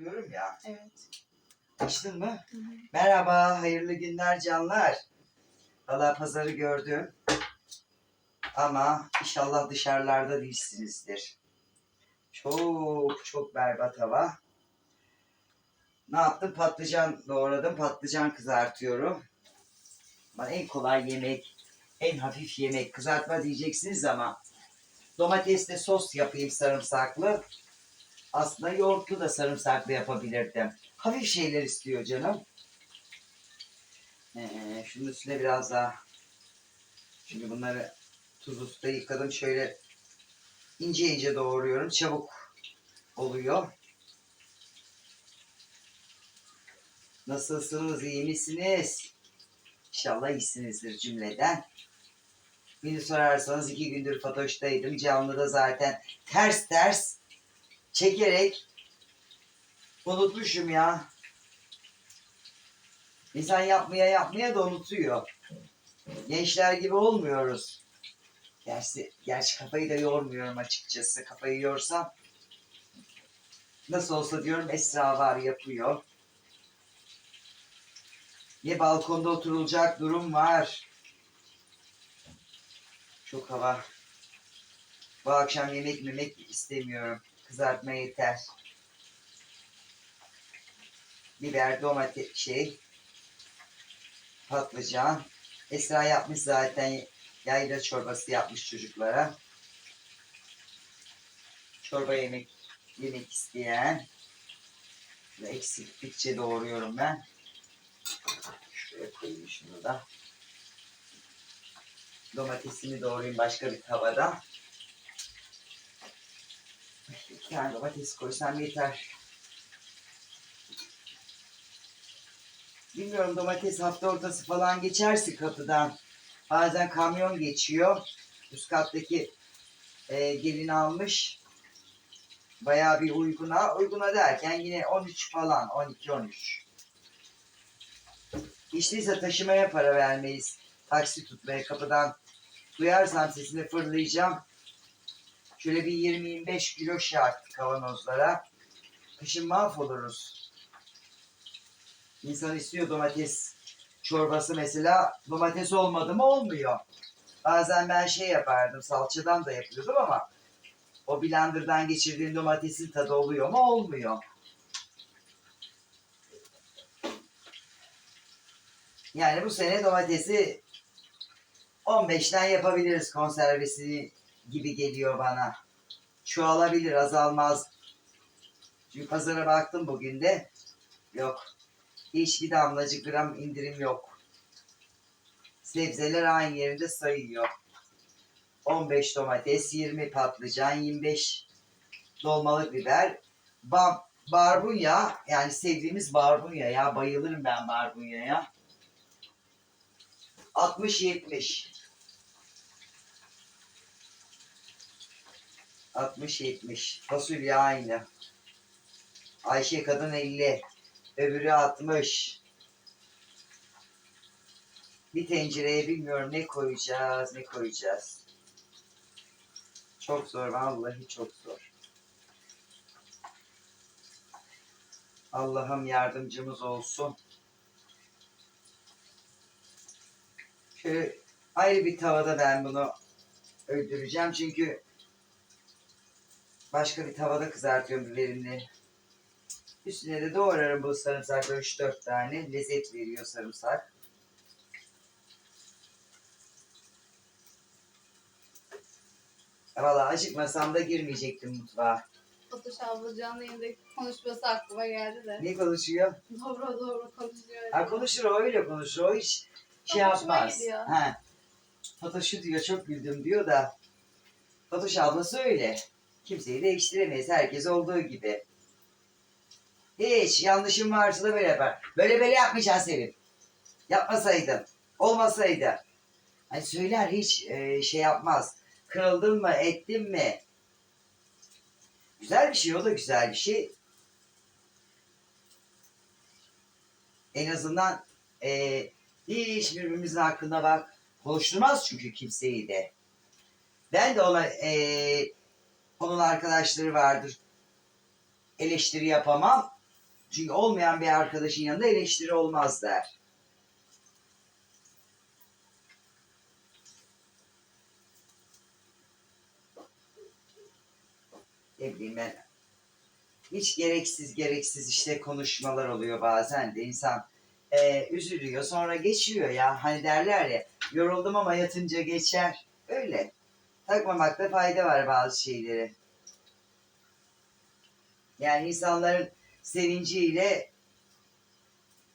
Diyorum ya. Evet. Açtın mı? Hı hı. Merhaba, hayırlı günler canlar. Valla pazarı gördüm. Ama inşallah dışarılarda değilsinizdir. Çok çok berbat hava. Ne yaptım? Patlıcan doğradım. Patlıcan kızartıyorum. Ama en kolay yemek, en hafif yemek. Kızartma diyeceksiniz ama domatesle sos yapayım sarımsaklı. Aslında yoğurtlu da sarımsaklı yapabilirdim. Hafif şeyler istiyor canım. Ee, şunun üstüne biraz daha. Şimdi bunları tuzlu suda yıkadım. Şöyle ince ince doğruyorum. Çabuk oluyor. Nasılsınız? iyi misiniz? İnşallah iyisinizdir cümleden. Beni sorarsanız iki gündür Fatoş'taydım. Canlıda zaten ters ters çekerek unutmuşum ya. İnsan yapmaya yapmaya da unutuyor. Gençler gibi olmuyoruz. Gerçi, gerçi kafayı da yormuyorum açıkçası. Kafayı yorsam nasıl olsa diyorum Esra var yapıyor. Ne balkonda oturulacak durum var. Çok hava. Bu akşam yemek memek istemiyorum. Kızartma yeter. Biber, domates, şey, patlıcan. Esra yapmış zaten yayla çorbası yapmış çocuklara. Çorba yemek yemek isteyen. Eksiklikçe doğruyorum ben. Şuraya koyayım şunu da. Domatesimi doğrayayım başka bir tavada. Tane domates koysam yeter. Bilmiyorum domates hafta ortası falan geçerse kapıdan. Bazen kamyon geçiyor. Üst kattaki e, gelin almış. Bayağı bir uyguna. Uyguna derken yine 13 falan. 12-13. Hiç değilse taşımaya para vermeyiz. Taksi tutmaya kapıdan. Duyarsam sesini fırlayacağım. Şöyle bir 20-25 kilo şart kavanozlara. Kışın mahvoluruz. İnsan istiyor domates çorbası mesela. Domates olmadı mı olmuyor. Bazen ben şey yapardım. Salçadan da yapıyordum ama o blenderdan geçirdiğin domatesin tadı oluyor mu? Olmuyor. Yani bu sene domatesi 15'ten yapabiliriz konservesini gibi geliyor bana. Çoğalabilir, azalmaz. Çünkü pazara baktım bugün de. Yok. Hiçbir damlacık gram indirim yok. Sebzeler aynı yerinde sayıyor. 15 domates, 20 patlıcan, 25 dolmalık biber, bam, barbunya yani sevdiğimiz barbunya ya bayılırım ben barbunyaya. 60-70. 60-70. Fasulye aynı. Ayşe kadın 50. Öbürü 60. Bir tencereye bilmiyorum ne koyacağız, ne koyacağız. Çok zor, vallahi çok zor. Allah'ım yardımcımız olsun. Şöyle ayrı bir tavada ben bunu öldüreceğim çünkü başka bir tavada kızartıyorum biberimle. Üstüne de doğrarım bu sarımsakları 3-4 tane. Lezzet veriyor sarımsak. Valla acıkmasam da girmeyecektim mutfağa. Fatoş abla canlı yayında konuşması aklıma geldi de. Ne konuşuyor? Doğru doğru konuşuyor. Ha konuşur o öyle konuşur. O hiç şey yapmaz. gidiyor. Ha. Fatoş'u diyor çok güldüm diyor da Fatoş ablası öyle. Kimseyi değiştiremeyiz. Herkes olduğu gibi. Hiç yanlışım varsa da böyle yapar. Böyle böyle yapmayacaksın Sevim. Yapmasaydın. Olmasaydı. Hani söyler hiç e, şey yapmaz. Kırıldın mı? Ettin mi? Güzel bir şey. O da güzel bir şey. En azından e, hiç birbirimizin hakkında bak konuşturmaz çünkü kimseyi de. Ben de ona e, onun arkadaşları vardır. Eleştiri yapamam. Çünkü olmayan bir arkadaşın yanında eleştiri olmaz der. Ne bileyim ben. Hiç gereksiz gereksiz işte konuşmalar oluyor bazen de insan e, üzülüyor sonra geçiyor ya hani derler ya yoruldum ama yatınca geçer öyle takmamakta fayda var bazı şeyleri yani insanların sevinciyle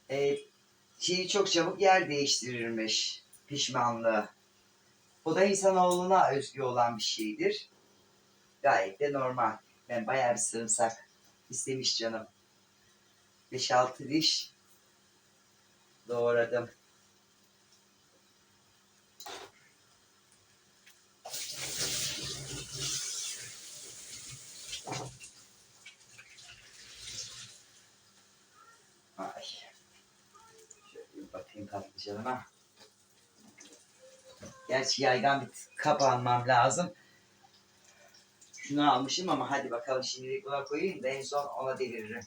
e, şeyi çok çabuk yer değiştirirmiş pişmanlığı o da insanoğluna özgü olan bir şeydir. Gayet de normal. Ben bayağı bir sarımsak istemiş canım. 5-6 diş doğradım. Ay. Şöyle bakayım patlıcanıma. Gerçi yaygan bir kap almam lazım. Şunu almışım ama hadi bakalım şimdilik buna koyayım da en son ona deviririm.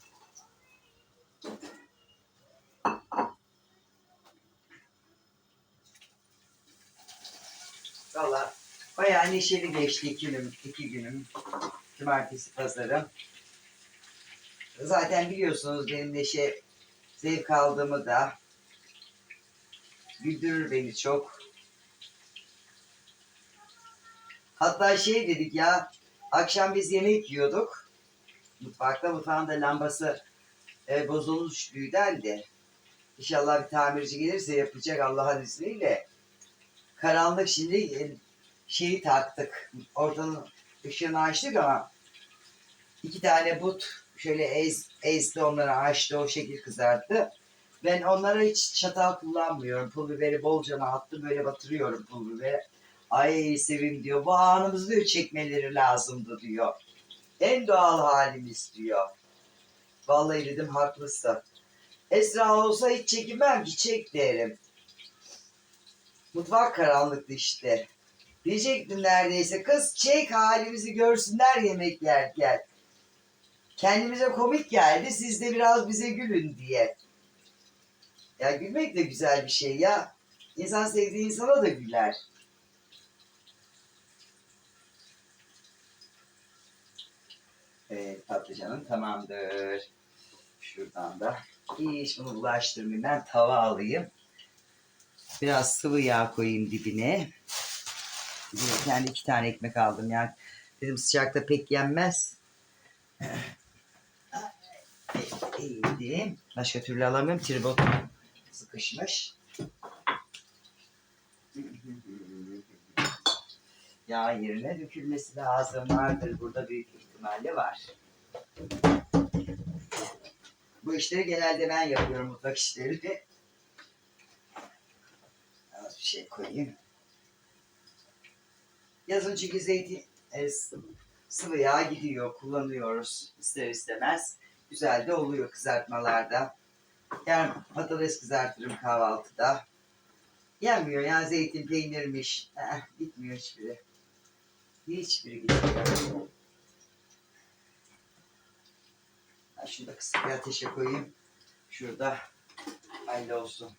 Valla bayağı neşeli geçti iki günüm, iki günüm. Cumartesi, pazarım. Zaten biliyorsunuz benim neşe zevk aldığımı da güldürür beni çok. Hatta şey dedik ya, akşam biz yemek yiyorduk. Mutfakta, mutfağın da lambası e, bozulmuşluydu halde. İnşallah bir tamirci gelirse yapacak Allah'ın izniyle. Karanlık şimdi e, şeyi taktık. Ortanın ışığını açtık ama iki tane but şöyle ez, ezdi onları açtı o şekil kızarttı. Ben onlara hiç çatal kullanmıyorum. Pul biberi bolcana attım böyle batırıyorum pul biberi. Ay Sevim diyor bu anımız diyor çekmeleri lazımdı diyor. En doğal halimiz diyor. Vallahi dedim haklısın. Esra olsa hiç çekinmem ki çek derim. Mutfak karanlıktı işte. Diyecektim neredeyse kız çek halimizi görsünler yemek yerken. Kendimize komik geldi siz de biraz bize gülün diye. Ya gülmek de güzel bir şey ya. İnsan sevdiği insana da güler. Evet patlıcanım tamamdır. Şuradan da hiç bunu bulaştırmayayım. Ben tava alayım. Biraz sıvı yağ koyayım dibine. Bir tane iki tane ekmek aldım yani. Dedim sıcakta pek yenmez. Eğildim. Başka türlü alamıyorum. Tribot sıkışmış. Yağ yerine dökülmesi lazım vardır. Burada büyük ihtimalle var. Bu işleri genelde ben yapıyorum mutfak işleri. Az bir şey koyayım. Yazın çünkü zeytin e, sı- sıvı yağ gidiyor, kullanıyoruz ister istemez. Güzel de oluyor kızartmalarda. Yani patates kızartırım kahvaltıda. Yenmiyor yani zeytin peynirmiş. Eh, gitmiyor hiçbiri. Hiçbiri gitmiyor. Şunu da kısık bir ateşe koyayım. Şurada hayırlı olsun.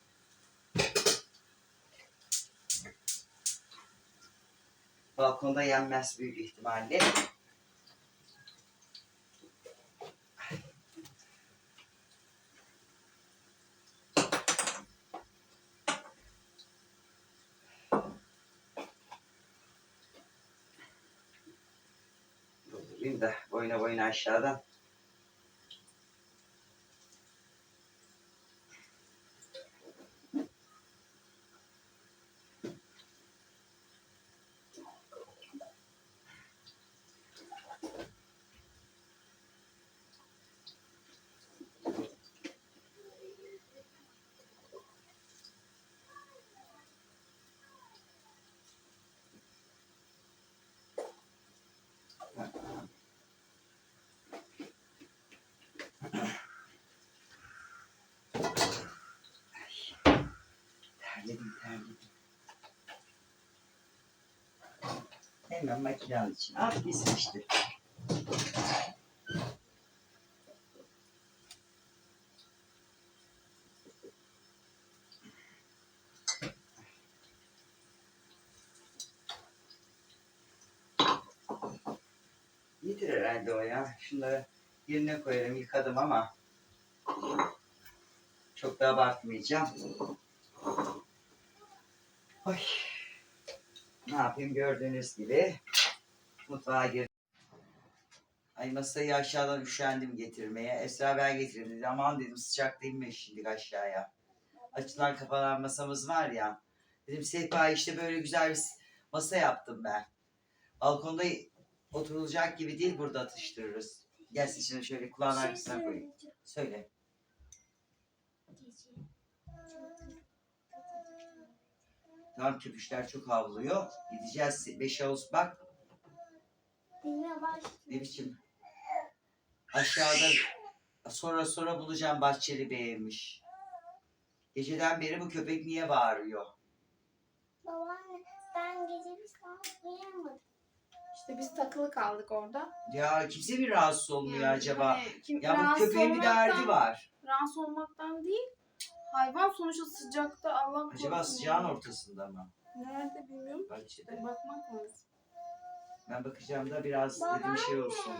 Balkonda yenmez büyük ihtimalle. Doldurayım da boyuna boyuna aşağıdan. Hemen makinenin içine at gitsin işte. Yeter herhalde o ya. Şunları yerine koyarım. Yıkadım ama çok da abartmayacağım. Ay. Yapayım gördüğünüz gibi mutfağa girdim. Ay masayı aşağıdan üşendim getirmeye. Esra ben getireyim dedi. Aman dedim sıcak değil mi şimdi aşağıya. Açılan kapanan masamız var ya. Dedim sehpa işte böyle güzel bir masa yaptım ben. Balkonda oturulacak gibi değil burada atıştırırız. Gelsin şimdi şöyle kulağın arkasına koyayım. Söyle. Tamam köpüşler çok havlıyor. Gideceğiz 5 Ağustos bak ne biçim. Aşağıda sonra sonra bulacağım Bahçeli Bey'miş. Geceden beri bu köpek niye bağırıyor? Babaanne ben gece bir saat uyuyamadım. İşte biz takılı kaldık orada. Ya kimse mi rahatsız olmuyor Yani acaba? hani kim- Ya bu rahatsız köpeğin bir olmaktan- derdi var. Rahatsız olmaktan değil. Hayvan sonuçta sıcakta Allah korusun. Acaba sıcağın ortasında mı? Nerede bilmiyorum. Bahçede. Bakmak lazım. Ben bakacağım da biraz dedim şey olsun.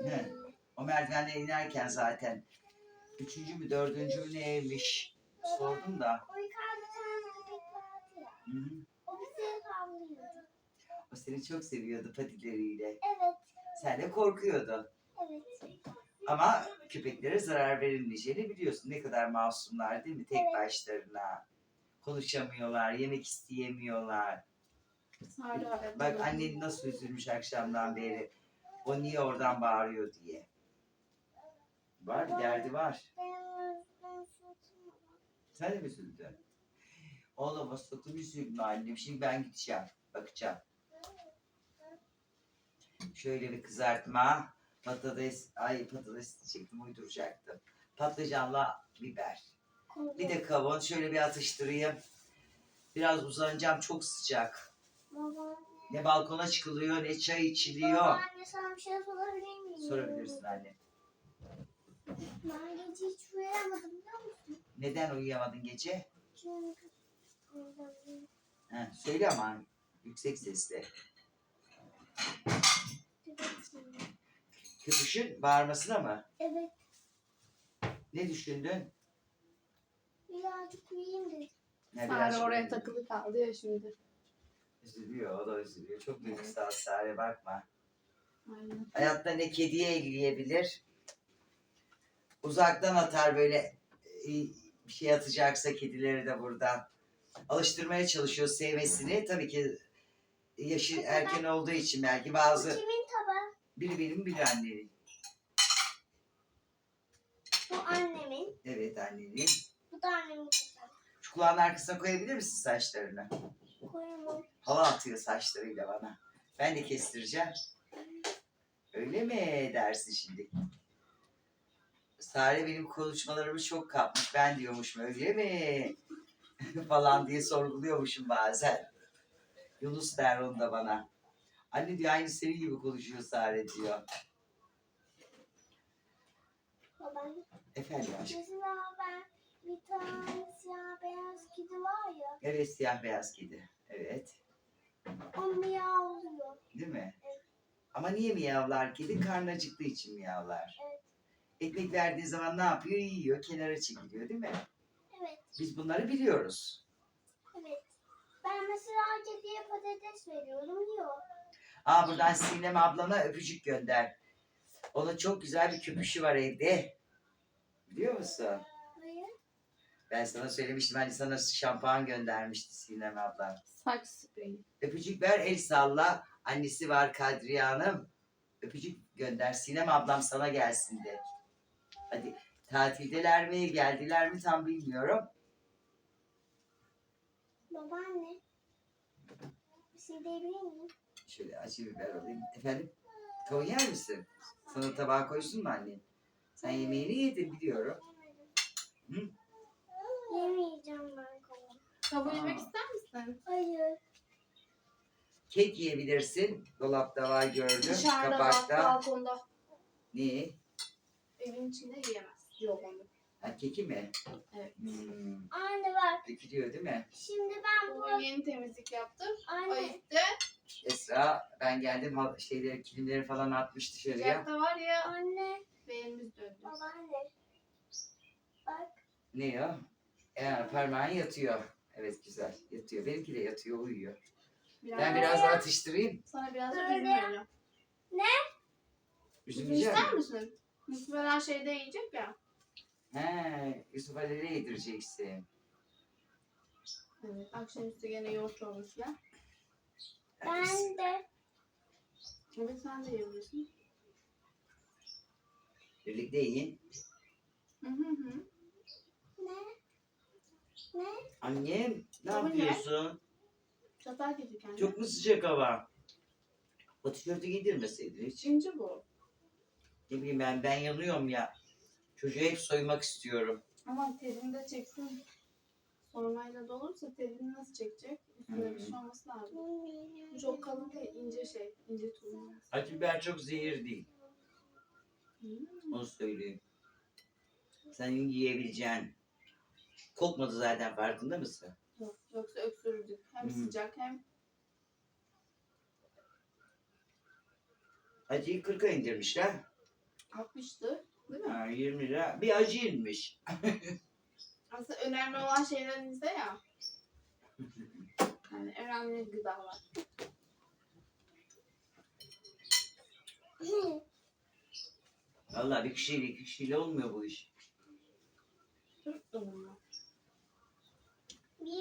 Ne? O merdivenden inerken zaten üçüncü mü dördüncü mü ne evmiş sordum da. O yukarıda bir tane vardı ya. Hı hı. O bizi havlıyordu. O seni çok seviyordu patileriyle. Evet. Sen de korkuyordun. Evet. Ama köpeklere zarar verilmeyeceğini biliyorsun. Ne kadar masumlar değil mi? Tek Evet. başlarına. Konuşamıyorlar, yemek isteyemiyorlar. Hala Bak annen nasıl üzülmüş akşamdan beri. O niye oradan bağırıyor diye. Var bir derdi var. Sen de mi üzüldün? Oğlum o sakın üzülme annem. Şimdi ben gideceğim. Bakacağım. Şöyle bir kızartma. Patates. Ay patates diyecektim uyduracaktım. Patlıcanla biber. Bir de kavun. Şöyle bir atıştırayım. Biraz uzanacağım. Çok sıcak. Babaanne. Ne balkona çıkılıyor ne çay içiliyor. Babaanne sana bir şey sorabilir miyim? Sorabilirsin anne. Ben gece hiç uyuyamadım biliyor musun? Neden uyuyamadın gece? Çünkü Ha, söyle ama yüksek sesle. Köpüşün bağırmasına mı? Evet. Ne düşündün? Birazcık uyuyayım dedim. Ne Sare biraz oraya takılı kaldı ya şimdi. Üzülüyor, o da üzülüyor. Çok duygusal Sare bakma. Aynen. Hayatta ne kediye elleyebilir, uzaktan atar böyle e, bir şey atacaksa kedileri de buradan. Alıştırmaya çalışıyor sevmesini. Tabii ki yaşı erken olduğu için belki bazı kimin? Biri benim biri annenin. Bu annemin. Evet annenin. Bu da annemin. Şu kulağın arkasına koyabilir misin saçlarını? Koyamam. Hava atıyor saçlarıyla bana. Ben de kestireceğim. Öyle mi dersin şimdi? Sare benim konuşmalarımı çok kapmış. Ben diyormuşum öyle mi? falan diye sorguluyormuşum bazen. Yunus der onu da bana. Anne diyor aynı senin gibi konuşuyor Sare diyor. Babaanne. Efendim aşkım. Mesela ben bir tane siyah beyaz kedi var ya. Evet siyah beyaz kedi. Evet. O miyavlıyor. Değil mi? Evet. Ama niye miyavlar kedi? Karnı acıktığı için miyavlar. Evet. Ekmek verdiği zaman ne yapıyor? Yiyor, kenara çekiliyor değil mi? Evet. Biz bunları biliyoruz. Evet. Ben mesela kediye patates veriyorum. Yiyor. Aa buradan Sinem ablana öpücük gönder. Onun çok güzel bir köpüşü var evde. Biliyor musun? Hayır. Ben sana söylemiştim hani sana şampuan göndermişti Sinem abla. Saç spreyi. Öpücük ver el salla. Annesi var Kadriye Hanım. Öpücük gönder. Sinem ablam sana gelsin de. Hadi tatildeler mi geldiler mi tam bilmiyorum. Babaanne. Bir şey diyebilir miyim? Şöyle acı biber alayım. Efendim? Kavun yer misin? Sana tabağa koysun mu annen? Sen yemeğini yedin biliyorum. Hı? Yemeyeceğim ben kavun. Tavuğu Aa. yemek ister misin? Hayır. Kek yiyebilirsin. Dolapta var gördüm. Dışarıda bak Kapakta. balkonda. Ne? Evin içinde yiyemez. Yok onu. Ha, keki mi? Evet. Hmm. Anne bak. Dökülüyor değil mi? Şimdi ben bu... Bugün yeni temizlik yaptım. Anne. Ayıptı. Esra ben geldim hal- şeyleri kilimleri falan atmış dışarıya. Sıcakta var ya Anne. beynimiz döndü. Babaanne. Bak. Ne o? Yani parmağın yatıyor. Evet güzel yatıyor. Benimki de yatıyor uyuyor. Biraz, Ben biraz daha atıştırayım. Sana biraz da üzüm vereceğim. Üzüm Üzüm yiyecek ister misin? şeyde yiyecek ya. He, Yusuf Ali'ye yedireceksin. Evet. Akşamüstü gene yoğurt çorbasıyla. Ben de. Evet sen de yiyebilirsin. Birlikte yiyin. Hı hı hı. Ne? Ne? Annem ne Tabii ne? yapıyorsun? Çatal getir kendine. Çok mu sıcak hava? O tişörtü giydirmeseydin hiç. İnce bu. Ne bileyim ben, ben yanıyorum ya. Çocuğu hep soymak istiyorum. Ama telini de çeksin. Sormayla dolursa telini nasıl çekecek? Üstünde bir şey olması lazım. Bu çok kalın değil, ince şey. ince tulum. Acı biber çok zehir değil. Hmm. Onu söyleyeyim. Senin yiyebileceğin. Kokmadı zaten farkında mısın? Yok, yoksa öksürürdük. Hem Hı. sıcak hem Acıyı 40'a indirmişler. 60'tı. Değil mi? Ha, 20 lira. Bir acı inmiş. Aslında önemli olan şeylerimizde ya. Yani önemli gıdalar. Vallahi bir kişiyle iki kişiyle olmuyor bu iş. Bir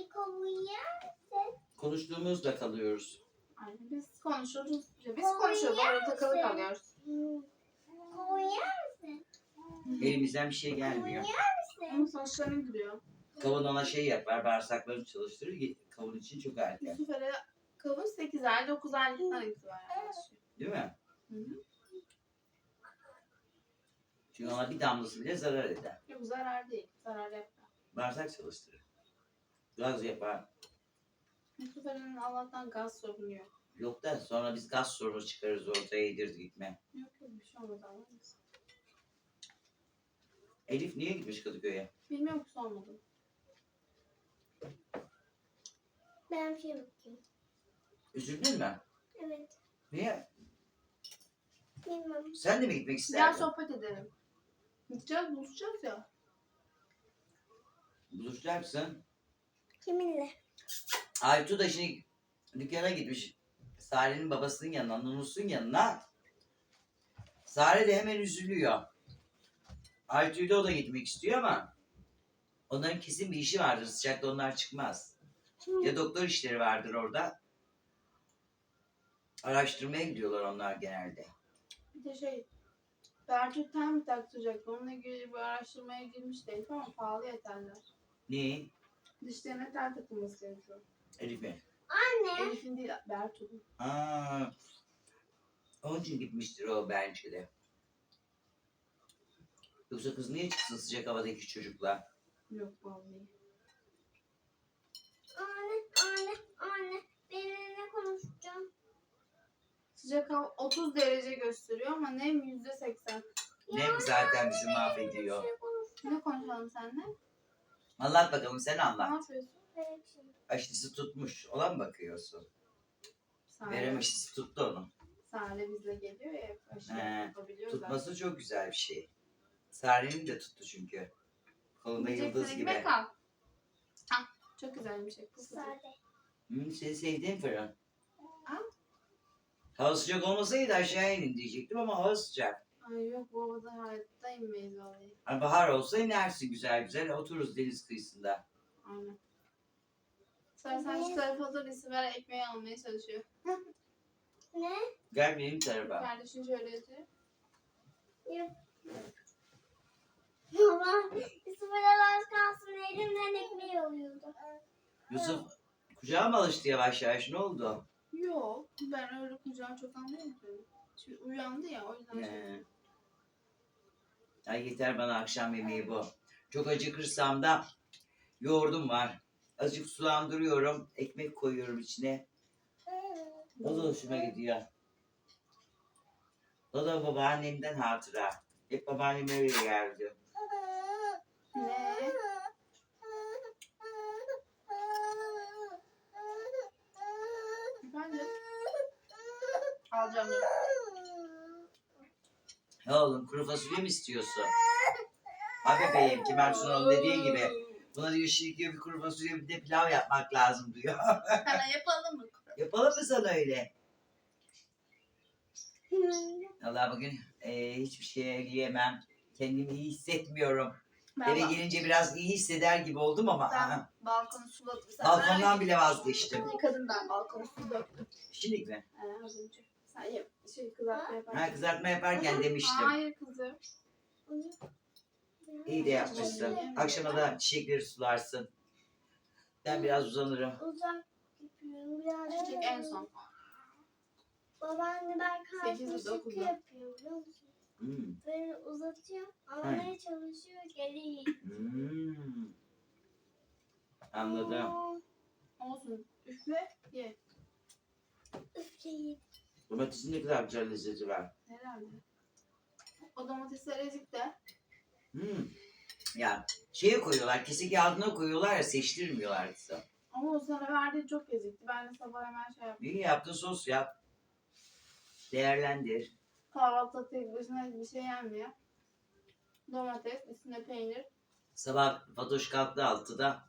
kovuya. Konuştuğumuzda kalıyoruz. Aynen biz konuşuyoruz. Biz konuşuyoruz. Orada takılı kalıyoruz. Kovuya. Elimizden bir şey gelmiyor. Ama saçlarım gidiyor. Kavun ona şey yapar, bağırsaklarını çalıştırır. Kavun için çok erken. Yusuf Ere kavun 8 ay 9 aylıktan itibaren başlıyor. Değil mi? Hı hı. Çünkü ona bir damlası bile zarar eder. Yok zarar değil. Zarar yapmıyor. Bağırsak çalıştırır. Gaz yapar. Yusuf Ere'nin Allah'tan gaz sorunu yok. Yok da sonra biz gaz sorunu çıkarırız ortaya yedirdik gitme. Yok yok bir şey olmadı Allah'ım. Elif niye gitmiş Kadıköy'e? Bilmiyorum ki sormadım. Ben bir şey bakayım. Üzüldün mü? Evet. Niye? Bilmem. Sen de mi gitmek Gel isterdin? sohbet edelim. Gideceğiz buluşacağız ya. Buluşacaksın. Kiminle? Aytu da şimdi dükkana gitmiş. Sare'nin babasının yanına, Nunus'un yanına. Sare de hemen üzülüyor. Aytu'yla o da gitmek istiyor ama onların kesin bir işi vardır. Sıcakta onlar çıkmaz. Ya doktor işleri vardır orada. Araştırmaya gidiyorlar onlar genelde. Bir de şey Bertut ten mi taktıracaktı? Onunla ilgili bir araştırmaya girmiş değil ama pahalı yeterler. Ne? Dişlerine tel takılması gerekiyor. Elif'e. Anne. Elif'in değil Bertut'un. Aa, onun için gitmiştir o bence de. Yoksa kız niye çıksın sıcak havadaki çocukla? Yok vallahi. Anne. Anne. Anne. Benimle ne konuşacağım? Sıcak hava 30 derece gösteriyor ama nem %80. Nem zaten bizi mahvediyor. Şey. Ne konuşalım seninle? Anlat bakalım sen Ne anlat. yapıyorsun? Şimdi. Aşısı tutmuş. Ona mı bakıyorsun? Sare. Verem aşısı tuttu onu. Sare bizle geliyor ya aşı He, yapabiliyor zaten. Tutması çok güzel bir şey. Sare'nin de tuttu çünkü. Kolunda yıldız gibi. ekmek al. Ah, çok güzel bir şey. Sade. Hı, seni sevdiğin fırın. Ha? Hava sıcak olmasaydı aşağıya inin diyecektim ama hava sıcak. Ay yok bu havada hayatta inmeyiz vallahi. Hani bahar olsa inersin güzel güzel otururuz deniz kıyısında. Aynen. Sen sen şu tarafa dur Sibel ekmeği almaya çalışıyor. Ne? Gel benim tarafa. Kardeşin şöyle yatıyor. Baba. Sıfırlar az kalsın elimden ekmeği alıyordu. Yusuf kucağıma alıştı yavaş yavaş ne oldu? Yok ben öyle kucağını çok anlayamıyorum. Şimdi uyandı ya o yüzden şey. Ee, ay yeter bana akşam yemeği bu. Çok acıkırsam da yoğurdum var. Azıcık sulandırıyorum. Ekmek koyuyorum içine. O da hoşuma gidiyor. O da babaannemden hatıra. Hep babaannem öyle geldi. Ne? Efendim? Alacağım. Ya oğlum kuru fasulye mi istiyorsun? Ha bebeğim Kemal Sunal'ın dediği gibi. Buna diyor diyor bir kuru fasulye bir de pilav yapmak lazım diyor. Hemen yapalım mı? Yapalım mı sana öyle? Allah bugün e, hiçbir şey eleyemem. Kendimi iyi hissetmiyorum. Ben, Eve bak- gelince biraz iyi hisseder gibi oldum ama ben aha, balkonu suladım. Sen balkondan bile vazgeçtim. Yıkadım ben balkonu su döktüm. Şimdi mi? Ee, az önce. Sen yap. Şey kızartma yaparken. Ha, kızartma yaparken demiştim. Hayır kızım. İyi de yapmışsın. Akşama da çiçekleri sularsın. Ben biraz uzanırım. Uzak yapıyorum birazcık. Çiçek en son. Babaanne ben Sekiz karpuz dokuzda. sıkı yapıyor biliyor musun? Hmm. Böyle uzatıyor. Almaya çalışıyor. Geri. Hmm. Anladım. Olsun. Üfle ye. Üfleyin. Domatesin ne kadar güzel lezzeti var. Herhalde. O domatesler ezik de. Hmm. Ya şeye koyuyorlar, kesik yağına koyuyorlar ya seçtirmiyorlar kızım. Ama o sana verdiği çok ezikti. Ben de sabah hemen şey yaptım. Bir yaptın sos yap. Değerlendir. Kahvaltıda tek başına bir şey yenmiyor. Domates, üstüne peynir, Sabah Fatoş kalktı altıda.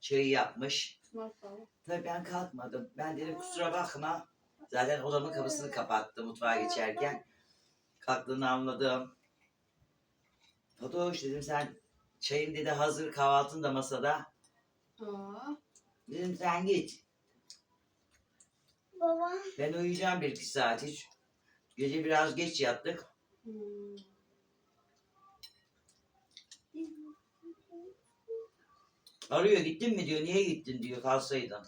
Çayı yapmış. smart falan. Tabii ben kalkmadım. Ben dedim kusura bakma. Zaten odamın kapısını kapattı mutfağa geçerken. Kalktığını anladım. Fatoş dedim sen çayın dedi hazır kahvaltın da masada. Aa, Dedim sen git. Baba. Ben uyuyacağım bir iki saat hiç. Gece biraz geç yattık. hmm. Arıyor gittin mi diyor. Niye gittin diyor kalsaydın.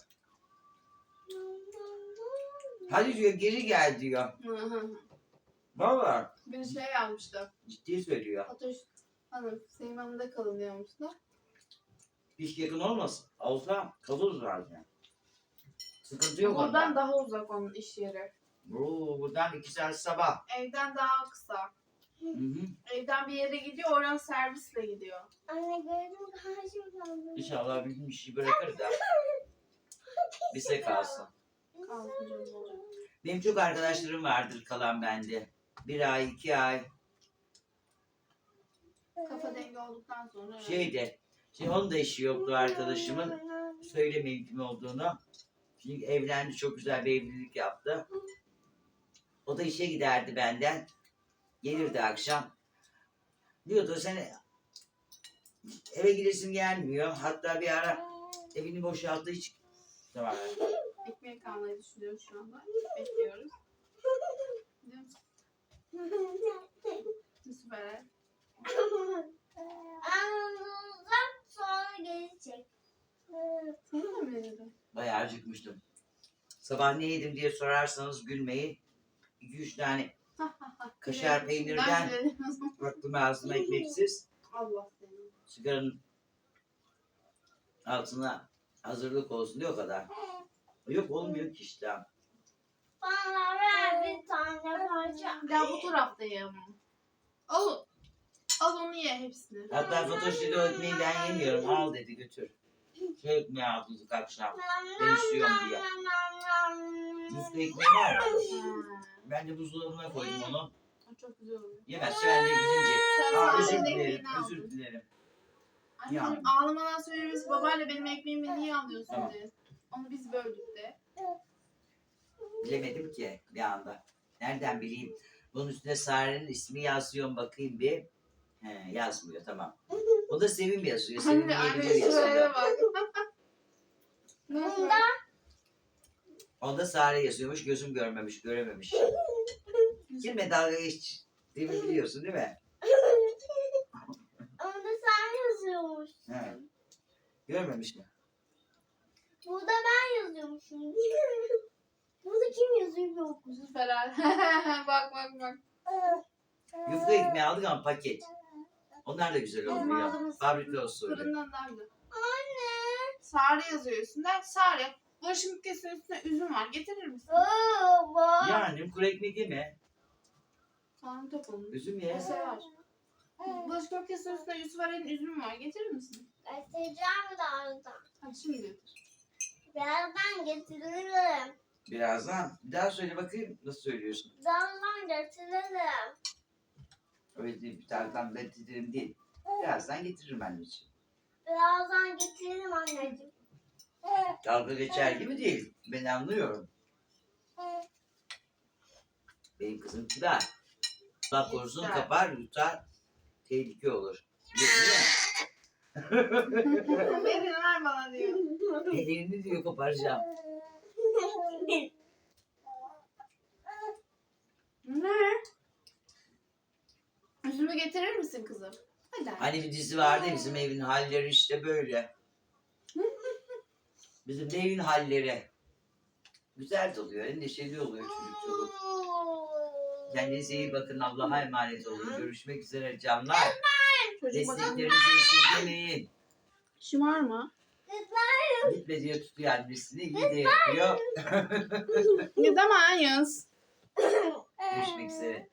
Hadi diyor geri gel diyor. Valla bir şey yazmıştı. ciddi söylüyor. Fatoş Hanım, senin yanında kalın diyormuşlar. Hiç yakın olmasın. Olsa kalırız zaten. Sıkıntı yok Buradan ondan. daha uzak onun iş yeri. Oo, buradan iki saat sabah. Evden daha kısa. Hı hı. Evden bir yere gidiyor, oradan servisle gidiyor. Anne gördüm karşımda. İnşallah bir gün işi bırakır da bize kalsın. Kalsın canım. Benim çok arkadaşlarım vardır kalan bende. Bir ay, iki ay. Kafa dengi olduktan sonra. evet. Şeyde, şimdi onun da işi yoktu arkadaşımın. Söylemeyeyim kim olduğunu. Çünkü evlendi, çok güzel bir evlilik yaptı. O da işe giderdi benden. Gelirdi akşam. Diyordu sen eve gidesin gelmiyor. Hatta bir ara evini boşalttı hiç. Tamam. Ekmek almayı düşünüyoruz şu anda. Bekliyoruz. Süper. Uzak sonra gelecek. Bayağı acıkmıştım. Sabah ne yedim diye sorarsanız gülmeyin. 2-3 tane kaşar peynirden baktım ağzıma ekmeksiz. Allah seni. Sigaranın altına hazırlık olsun diye o kadar. Yok olmuyor ki işte. Bana ver bir tane parça. Ya bu taraftayım. Al. Al onu ye hepsini. Hatta o ekmeği ben yemiyorum al dedi götür. Şu ekmeği aldık akşam. Ben istiyorum diye. Muzlu ekmeği var Ben de buzdolabına koydum onu. çok güzel oluyor. Yemezse ben de gidince. Sen Aa, sadece özür ekmeğini dilerim, aldın. özür dilerim. Anneciğim Ya. ağlamadan söylemesi babayla benim ekmeğimi niye alıyorsun Tamam. diye. Onu biz böldük de. Bilemedim ki bir anda. Nereden bileyim? Bunun üstüne Sare'nin ismi yazıyorum bakayım bir. He, yazmıyor tamam. O da Sevim yazıyor. Sevim Anne diyebilir şuraya yazıyor. bak. Bunda Onda Sare yazıyormuş gözüm görmemiş görememiş. Girme dalga geç. Değil mi biliyorsun değil mi? onda sen yazıyormuşsun. He. Görmemiş mi? Burada ben yazıyormuşum. Burada kim yazıyor yok. Süper. bak bak bak. Yufka ekmeği aldık ama paket. Onlar da güzel Bizim oluyor. aldığımız Fabrika usulü. Fırından daha güzel. Anne. Sare yazıyor üstünde. Sare. Bulaşık kesin üstünde üzüm var. Getirir misin? Oo, bak. Ya annem kuru ekmek yeme. Tamam top onu. Üzüm ye. O sever. Bulaşık makinesinin üstünde Yusuf Aren'in üzümü var. Getirir misin? Getireceğim birazdan. Hadi şimdi getir. Birazdan getiririm. Birazdan. Bir daha söyle bakayım. Nasıl söylüyorsun? Birazdan getiririm. Öyle değil. Bir taraftan ben getiririm değil. Birazdan getiririm anneciğim. Birazdan getiririm anneciğim. Dalga geçer gibi değil. Ben anlıyorum. Benim kızım kibar. Allah korusun kapar yutar. Tehlike olur. Verin ver bana diyor. Elini diyor koparacağım. Ne? Üzümü getirir misin kızım? Hadi. Hani bir dizi vardı ya bizim evin halleri işte böyle. Bizim evin halleri. Güzel de oluyor. Neşeli oluyor çocuk çoluk. Kendinize iyi bakın. Allah'a emanet olun. Görüşmek üzere canlar. Çocuk. Desteklerinizi esirgemeyin. Şımarma. Gitme diye tutuyor annesini. İyi de yapıyor. Gidemeyiz. Görüşmek üzere.